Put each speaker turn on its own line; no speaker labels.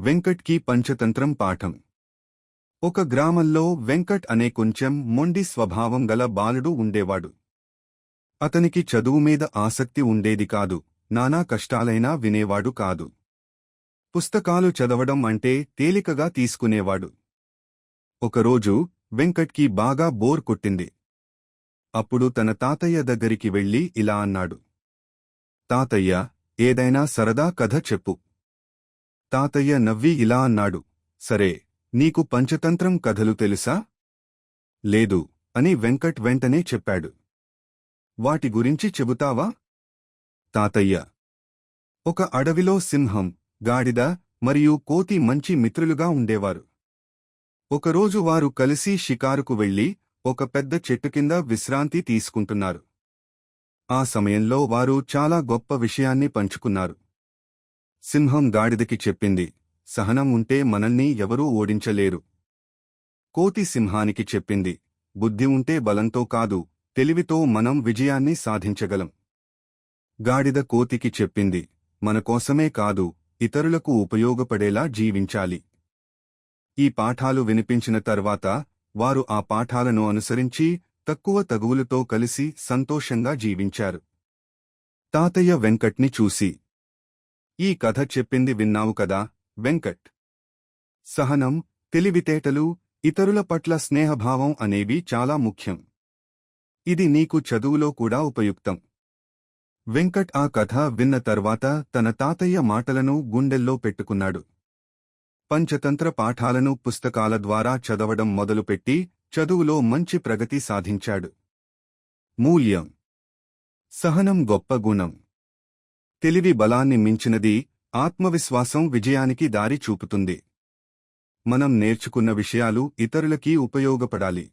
వెంకట్కి పంచతంత్రం పాఠం. ఒక గ్రామంలో వెంకట్ అనే కొంచెం మొండి స్వభావం గల బాలుడు ఉండేవాడు. అతనికి చదువు మీద ఆసక్తి ఉండేది కాదు నానా కష్టాలైనా వినేవాడు కాదు. పుస్తకాలు చదవడం అంటే తేలికగా తీసుకునేవాడు. ఒకరోజు వెంకట్కి బాగా బోర్ కొట్టింది. అప్పుడు తన తాతయ్య దగ్గరికి వెళ్ళి ఇలా అన్నాడు. తాతయ్య ఏదైనా సరదా కథ చెప్పు. తాతయ్య నవ్వి ఇలా అన్నాడు. సరే నీకు పంచతంత్రం కథలు తెలుసా? లేదు అని వెంకట్ వెంటనే చెప్పాడు. వాటి గురించి చెబుతావా? తాతయ్య ఒక అడవిలో సింహం గాడిద మరియు కోతి మంచి మిత్రులుగా ఉండేవారు. ఒకరోజు వారు కలిసి షికారుకు వెళ్ళి ఒక పెద్ద చెట్టు కింద విశ్రాంతి తీసుకుంటున్నారు. ఆ సమయంలో వారు చాలా గొప్ప విషయాన్ని పంచుకున్నారు. సింహం గాడిదకి చెప్పింది. సహనం ఉంటే మనల్ని ఎవరూ ఓడించలేరు. కోతి సింహానికి చెప్పింది. బుద్ధి ఉంటే బలంతో కాదు తెలివితో మనం విజయాన్ని సాధించగలం. గాడిద కోతికి చెప్పింది. మన కోసమే కాదు ఇతరులకు ఉపయోగపడేలా జీవించాలి. ఈ పాఠాలు వినిపించిన తర్వాత వారు ఆ పాఠాలను అనుసరించి తక్కువ తగువులతో కలిసి సంతోషంగా జీవించారు. తాతయ్య వెంకట్ని చూసి ఈ కథ చెప్పింది విన్నావు కదా వెంకట్? సహనం తెలివితేటలు ఇతరుల పట్ల స్నేహభావం అనేవి చాలా ముఖ్యం. ఇది నీకు చదువులో కూడా ఉపయుక్తం. వెంకట్ ఆ కథ విన్న తర్వాత తన తాతయ్య మాటలను గుండెల్లో పెట్టుకున్నాడు. పంచతంత్ర పాఠాలను పుస్తకాల ద్వారా చదవడం మొదలుపెట్టి చదువులో మంచి ప్రగతి సాధించాడు. మూల్యం. సహనం గొప్ప గుణం. తెలివి బలాన్ని మించినది ఆత్మవిశ్వాసం విజయానికి దారి చూపుతుంది. మనం నేర్చుకున్న విషయాలు ఇతరులకీ ఉపయోగపడాలి.